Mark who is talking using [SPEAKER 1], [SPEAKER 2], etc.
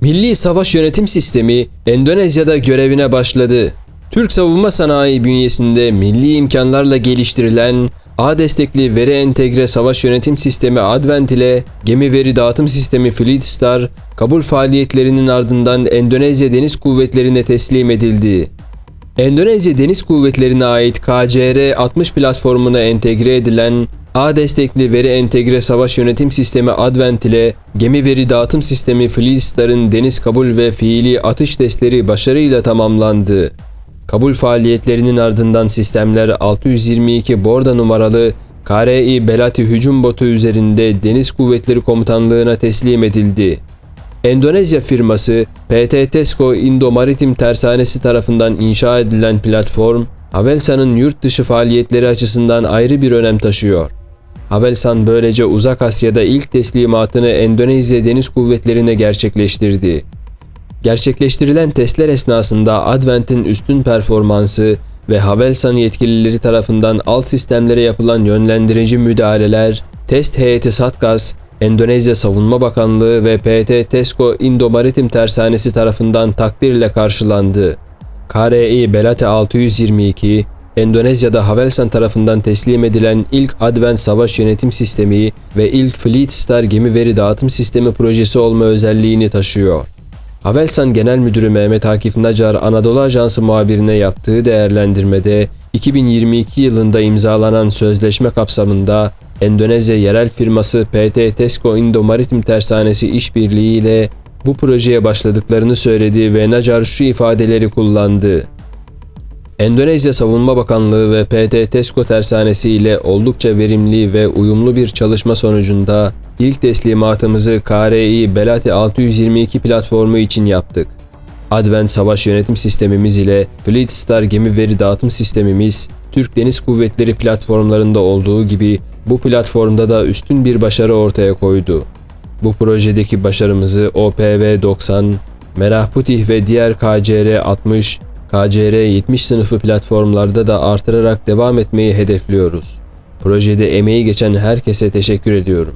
[SPEAKER 1] Milli Savaş Yönetim Sistemi Endonezya'da görevine başladı. Türk savunma sanayi bünyesinde milli imkanlarla geliştirilen A destekli veri entegre savaş yönetim sistemi Advent ile gemi veri dağıtım sistemi Fleet Star kabul faaliyetlerinin ardından Endonezya Deniz Kuvvetleri'ne teslim edildi. Endonezya Deniz Kuvvetleri'ne ait KCR-60 platformuna entegre edilen A destekli veri entegre savaş yönetim sistemi Advent ile gemi veri dağıtım sistemi Fleet Star'ın deniz kabul ve fiili atış testleri başarıyla tamamlandı. Kabul faaliyetlerinin ardından sistemler 622 borda numaralı KRI Belati hücum botu üzerinde Deniz Kuvvetleri Komutanlığı'na teslim edildi. Endonezya firması PT Tesco Indo Maritim Tersanesi tarafından inşa edilen platform, Havelsan'ın yurt dışı faaliyetleri açısından ayrı bir önem taşıyor. Havelsan böylece Uzak Asya'da ilk teslimatını Endonezya Deniz Kuvvetleri'ne gerçekleştirdi. Gerçekleştirilen testler esnasında Advent'in üstün performansı ve Havelsan yetkilileri tarafından alt sistemlere yapılan yönlendirici müdahaleler, test heyeti Satgas, Endonezya Savunma Bakanlığı ve PT Tesco Indo Maritim Tersanesi tarafından takdirle karşılandı. KRI Belate 622, Endonezya'da Havelsan tarafından teslim edilen ilk Advent Savaş Yönetim Sistemi ve ilk Fleet Star gemi veri dağıtım sistemi projesi olma özelliğini taşıyor. Havelsan Genel Müdürü Mehmet Akif Nacar Anadolu Ajansı muhabirine yaptığı değerlendirmede 2022 yılında imzalanan sözleşme kapsamında Endonezya yerel firması PT Tesco Indo Maritim Tersanesi işbirliği ile bu projeye başladıklarını söyledi ve Nacar şu ifadeleri kullandı. Endonezya Savunma Bakanlığı ve PT Tesco Tersanesi ile oldukça verimli ve uyumlu bir çalışma sonucunda ilk teslimatımızı KRI Belati 622 platformu için yaptık. Advent Savaş Yönetim Sistemimiz ile Fleet Star gemi veri dağıtım sistemimiz, Türk Deniz Kuvvetleri platformlarında olduğu gibi bu platformda da üstün bir başarı ortaya koydu. Bu projedeki başarımızı OPV-90, Merahputih ve diğer KCR-60, KCR-70 sınıfı platformlarda da artırarak devam etmeyi hedefliyoruz. Projede emeği geçen herkese teşekkür ediyorum.